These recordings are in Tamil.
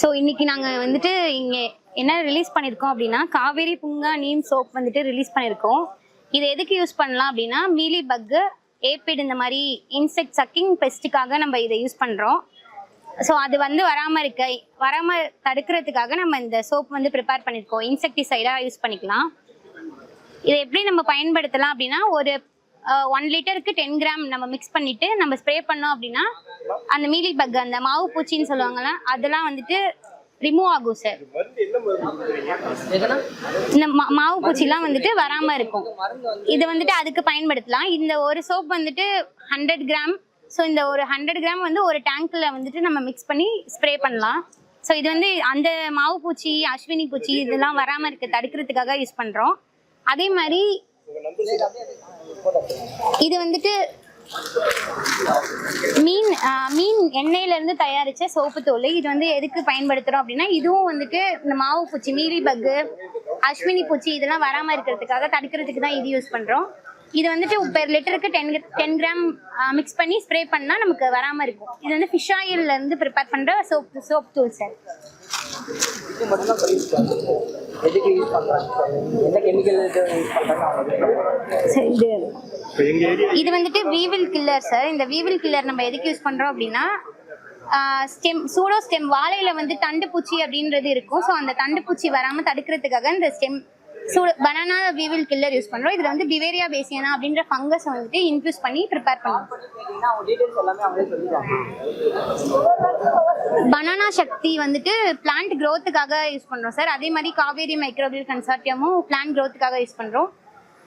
ஸோ இன்னைக்கு நாங்கள் வந்துட்டு இங்கே என்ன ரிலீஸ் பண்ணியிருக்கோம் அப்படின்னா காவேரி புங்கா நீம் சோப் வந்துட்டு ரிலீஸ் பண்ணியிருக்கோம் இது எதுக்கு யூஸ் பண்ணலாம் அப்படின்னா மீலி பக்கு ஏபிட் இந்த மாதிரி இன்செக்ட் சக்கிங் பெஸ்ட்டுக்காக நம்ம இதை யூஸ் பண்ணுறோம் ஸோ அது வந்து வராமல் இருக்க வராமல் தடுக்கிறதுக்காக நம்ம இந்த சோப் வந்து ப்ரிப்பேர் பண்ணியிருக்கோம் இன்செக்டிசைடாக யூஸ் பண்ணிக்கலாம். இதை எப்படி நம்ம பயன்படுத்தலாம் அப்படின்னா ஒரு ஒன் லிட்டருக்கு டென் கிராம் நம்ம மிக்ஸ் பண்ணிட்டு நம்ம ஸ்ப்ரே பண்ணோம் அப்படின்னா அந்த மீலி பக் அந்த மாவு பூச்சின்னு சொல்லுவாங்கல்ல அதெல்லாம் வந்துட்டு ரிமூவ் ஆகும் சார் இந்த மா- மாவு பூச்சிலாம் வந்துட்டு வராம இருக்கும். இது வந்துட்டு அதுக்கு பயன்படுத்தலாம். இந்த ஒரு சோப் வந்துட்டு ஹண்ட்ரட் கிராம் ஸோ இந்த ஒரு ஹண்ட்ரட் கிராம் வந்து ஒரு டேங்க்ல வந்துட்டு நம்ம மிக்ஸ் பண்ணி ஸ்ப்ரே பண்ணலாம். ஸோ இது வந்து அந்த மாவு பூச்சி அஸ்வினி பூச்சி இதெல்லாம் வராம இருக்கு தடுக்கிறதுக்காக யூஸ் பண்றோம். அதே மாதிரி இது வந்துட்டு மீன் மீன் எண்ணெயில இருந்து தயாரிச்ச சோப்பு தூள் இது வந்து எதுக்கு பயன்படுத்துறோம் அப்படின்னா இதுவும் வந்துட்டு இந்த மாவு பூச்சி மீலி பக்கு அஸ்வினி பூச்சி இதெல்லாம் வராம இருக்கிறதுக்காக தடுக்கிறதுக்கு தான் இது யூஸ் பண்றோம். இது வந்துட்டு பெர் லிட்டருக்கு டென் டென் கிராம் மிக்ஸ் பண்ணி ஸ்ப்ரே பண்ணா நமக்கு வராம இருக்கும். இது வந்து ஃபிஷ் ஆயில்ல இருந்து ப்ரிப்பேர் பண்ற சோப் சோப் தூள் சார் எதுக்கு யூஸ் பண்ணுறாங்க என்ன கெமிக்கல் இது யூஸ் பண்ணுறாங்க சரி இது இது வந்துட்டு வீவில் கில்லர் சார் இந்த வீவில் கில்லர் நம்ம எதுக்கு யூஸ் பண்றோம் அப்படின்னா ஸ்டெம் சூடோ ஸ்டெம் வாழையில வந்து தண்டு பூச்சி அப்படின்றது இருக்கும். ஸோ அந்த தண்டு பூச்சி வராம தடுக்கிறதுக்காக இந்த ஸ்டெம் சூட பனானா வீவில் கில்லர் யூஸ் பண்றோம். இதுல வந்து பிவேரியா பேசியனா அப்படின்ற ஃபங்கஸ் வந்துட்டு இன்ஃபியூஸ் பண்ணி ப்ரிப்பேர் பண்ணுவோம். பனானா சக்தி வந்துட்டு பிளான்ட் க்ரோத்துக்காக யூஸ் பண்ணுறோம் சார் அதே மாதிரி காவேரி மைக்ரோபியல் கன்சார்டியமும் பிளான்ட் க்ரோத்துக்காக யூஸ் யூஸ் நோ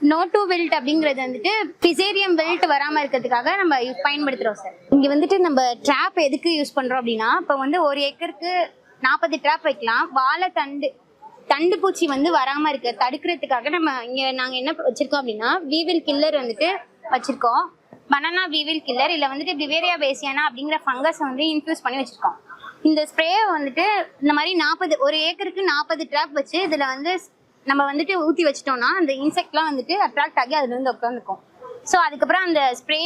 நோட்டு வெல்ட் அப்படிங்கிறது வந்துட்டு பிசேரியம் வெல்ட் வராமல் இருக்கிறதுக்காக நம்ம பயன்படுத்துகிறோம் சார் இங்கே வந்துட்டு நம்ம ட்ராப் எதுக்கு யூஸ் பண்ணுறோம் அப்படின்னா இப்போ வந்து ஒரு ஏக்கருக்கு நாற்பது ட்ராப் வைக்கலாம். வாழை தண்டு தண்டு பூச்சி வந்து வராமல் இருக்க தடுக்கிறதுக்காக நம்ம இங்கே நாங்கள் என்ன வச்சுருக்கோம் அப்படின்னா வீவில் கில்லர் வந்துட்டு வச்சுருக்கோம். பனானா வீவில் கில்லர் இல்லை வந்துட்டு பிவேரியா பேசியானா அப்படிங்கிற ஃபங்கஸை வந்து இன்ஃபியூஸ் பண்ணி வச்சுருக்கோம். இந்த ஸ்ப்ரேயை வந்துட்டு இந்த மாதிரி நாற்பது ஒரு ஏக்கருக்கு நாற்பது ட்ராப் வச்சு இதில் வந்து நம்ம வந்துட்டு ஊற்றி வச்சிட்டோம்னா அந்த இன்செக்ட்லாம் வந்துட்டு அட்ராக்ட் ஆகி அதுல இருந்து உட்காந்துக்கும் ஸோ அதுக்கப்புறம் அந்த ஸ்ப்ரே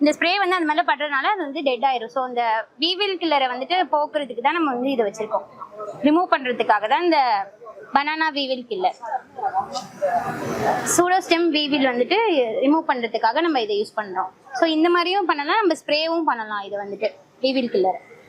இந்த ஸ்ப்ரே வந்து அந்த மாதிரி படுறதுனால அது வந்து டெட் ஆயிரும். ஸோ அந்த வீவில் கில்லரை வந்துட்டு போக்குறதுக்கு தான் நம்ம வந்து இதை வச்சிருக்கோம். ரிமூவ் பண்றதுக்காக தான் இந்த பனானா வீவில் கில்லர் சூடோஸ்டெம் வீவில் வந்துட்டு ரிமூவ் பண்றதுக்காக நம்ம இதை யூஸ் பண்றோம். ஸோ இந்த மாதிரியும் பண்ணலாம் நம்ம ஸ்ப்ரேவும் பண்ணலாம் இது வந்துட்டு வீவில் கில்லர்